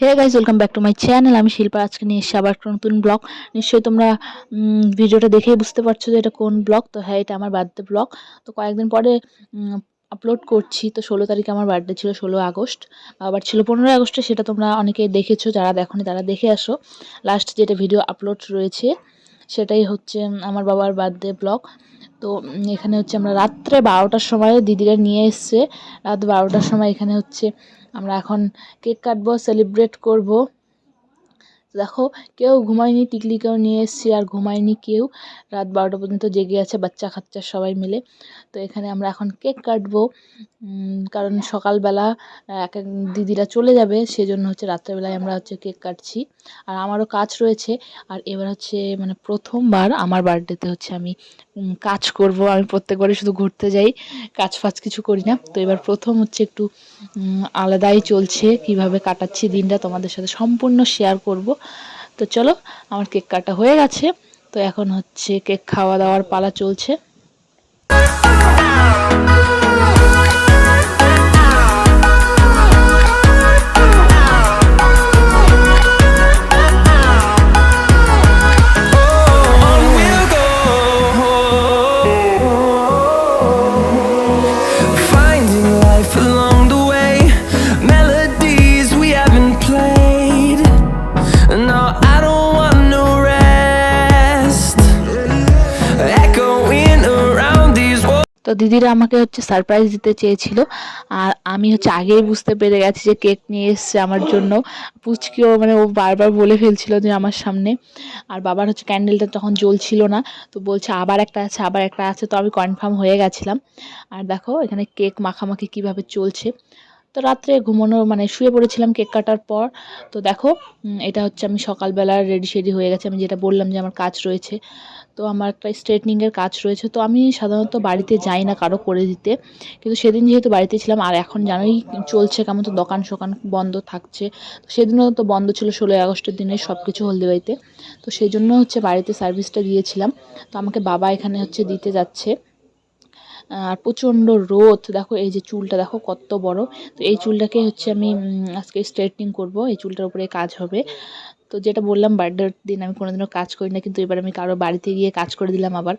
Hey guys welcome back to my channel আমি শিল্পা। আজকে নিয়ে এসেছি আবার একটা নতুন ব্লগ নিশ্চয়ই তোমরা ভিডিওটা দেখেই বুঝতে পারছ যে এটা কোন ব্লগ তো হ্যাঁ এটা আমার বার্থডে ব্লগ তো কয়েকদিন পরে আপলোড করছি। তো ষোলো তারিখে আমার বার্থডে ছিল ষোলো আগস্ট। আবার ছিল পনেরোই আগস্টে, সেটা তোমরা অনেকে দেখেছ, যারা দেখোনি তারা দেখে আসো। লাস্ট যেটা ভিডিও আপলোড রয়েছে, সেটাই হচ্ছে আমার বাবার বার্থডে ব্লগ তো এখানে হচ্ছে আমরা রাত্রে বারোটার সময় দিদিরা নিয়ে এসছে। রাত বারোটার সময় এখানে হচ্ছে আমরা এখন কেক কাটবো সেলিব্রেট করব। দেখো, কেউ ঘুমায়নি টিকলিকেও নিয়ে এসেছি আর ঘুমায়নি কেউ। রাত বারোটা পর্যন্ত জেগে আছে বাচ্চা খাচ্চা সবাই মিলে। তো এখানে আমরা এখন কেক কাটবো। কারণ সকালবেলা এক এক দিদিরা চলে যাবে, সেজন্য হচ্ছে রাত্রেবেলায় আমরা হচ্ছে কেক কাটছি। আর আমারও কাজ রয়েছে। আর এবার হচ্ছে মানে প্রথমবার আমার বার্থডেতে হচ্ছে আমি কাজ করব। আমি প্রত্যেকবারই শুধু ঘুরতে যাই, কাজ ফাজ কিছু করি না। তো এবার প্রথম হচ্ছে একটু আলাদাই চলছে। কীভাবে কাটাচ্ছি দিনটা তোমাদের সাথে সম্পূর্ণ শেয়ার করব। তো চলো, আমার কেক কাটা হয়ে গেছে। তো এখন হচ্ছে কেক খাওয়া দাওয়ার পালা চলছে। দিদিরা আমাকে হচ্ছে সারপ্রাইজ দিতে চেয়েছিল। আর আমি হচ্ছে আগেই বুঝতে পেরে গেছি যে কেক নিয়ে এসছে আমার জন্য। পুচকিও মানে ও বারবার বলে ফেলছিল যে আমার সামনে। আর বাবার হচ্ছে ক্যান্ডেলটা তখন জ্বলছিল না। তো বলছে, আবার একটা আছে, আবার একটা আছে। তো আমি কনফার্ম হয়ে গেছিলাম। আর দেখো, এখানে কেক মাখামাখি কীভাবে চলছে। তো রাত্রে ঘুমানো মানে শুয়ে পড়েছিলাম কেক কাটার পর। তো দেখো এটা হচ্ছে আমি সকালবেলা রেডি শেডি হয়ে গেছে। আমি যেটা বললাম যে আমার কাজ রয়েছে। তো আমার একটা স্ট্রেটনিংয়ের কাজ রয়েছে। তো আমি সাধারণত বাড়িতে যাই না কারও করে দিতে। কিন্তু সেদিন যেহেতু বাড়িতে ছিলাম, আর এখন জানোই চলছে কেমন তো দোকান সোকান বন্ধ থাকছে। তো সেদিনও তো বন্ধ ছিল ষোলোই আগস্টের দিনে সব কিছু হলদিবাড়িতে তো সেই জন্য হচ্ছে বাড়িতে সার্ভিসটা দিয়েছিলাম। তো আমাকে বাবা এখানে হচ্ছে দিতে যাচ্ছে। আর প্রচণ্ড রোদ। দেখো, এই যে চুলটা দেখো কত বড়। তো এই চুলটাকে হচ্ছে আমি আজকে স্ট্রেটনিং করব। এই চুলটার উপরে কাজ হবে। তো যেটা বললাম বার্থডের দিন আমি কোনোদিনও কাজ করি না, কিন্তু এবার আমি কারও বাড়িতে গিয়ে কাজ করে দিলাম আবার।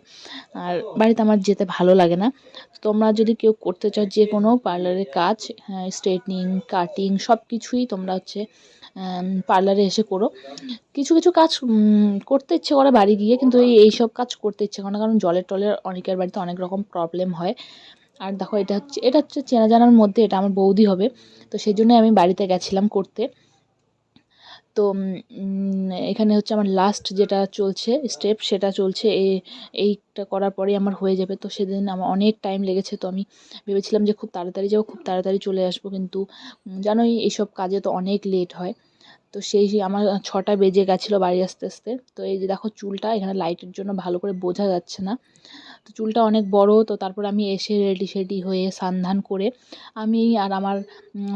আর বাড়িতে আমার যেতে ভালো লাগে না। তোমরা যদি কেউ করতে চাও যে কোনো পার্লারের কাজ স্ট্রেটনিং, কাটিং সব কিছুই তোমরা হচ্ছে পার্লারে এসে করো। কিছু কিছু কাজ করতে ইচ্ছে করে বাড়ি গিয়ে, কিন্তু এই এইসব কাজ করতে ইচ্ছে করে না, কারণ জলের টলের অনেকের বাড়িতে অনেক রকম প্রবলেম হয়। আর দেখো, এটা হচ্ছে এটা হচ্ছে চেনা জানার মধ্যে, এটা আমার বৌদি হবে। তো সেই জন্যই আমি বাড়িতে গেছিলাম করতে। তো এখানে হচ্ছে আমার লাস্ট যেটা চলছে স্টেপ সেটা চলছে এই এইটা করার পরে আমার হয়ে যাবে। তো সেদিন আমার অনেক টাইম লেগেছে, তো আমি ভেবেছিলাম যে খুব তাড়াতাড়ি যাব, খুব তাড়াতাড়ি চলে আসব। কিন্তু জানোই এইসব কাজে তো অনেক লেট হয়। তো সেই আমার ছটা বেজে গেছিল বাড়ি আসতে আসতে। তো এই যে দেখো চুলটা, এখানে লাইটের জন্য ভালো করে বোঝা যাচ্ছে না। তো চুলটা অনেক বড়, তো তারপর আমি এসে রেডি সেডি হয়ে সান্ধান করে আমি আর আমার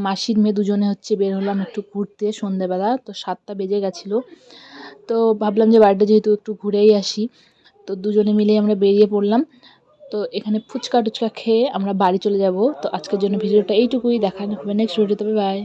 মাসির মেয়ে দুজনে হচ্ছে বের হলাম একটু ঘুরতে সন্ধেবেলা। তো সাতটা বেজে গেছিল। তো ভাবলাম যে বার্থডে যেহেতু একটু ঘুরেই আসি, তো দুজনে মিলেই আমরা বেরিয়ে পড়লাম। তো এখানে ফুচকা টুচকা খেয়ে আমরা বাড়ি চলে যাব। তো আজকের জন্য ভিডিওটা এইটুকুই। দেখা হবে নেক্সট ভিডিওতে বাই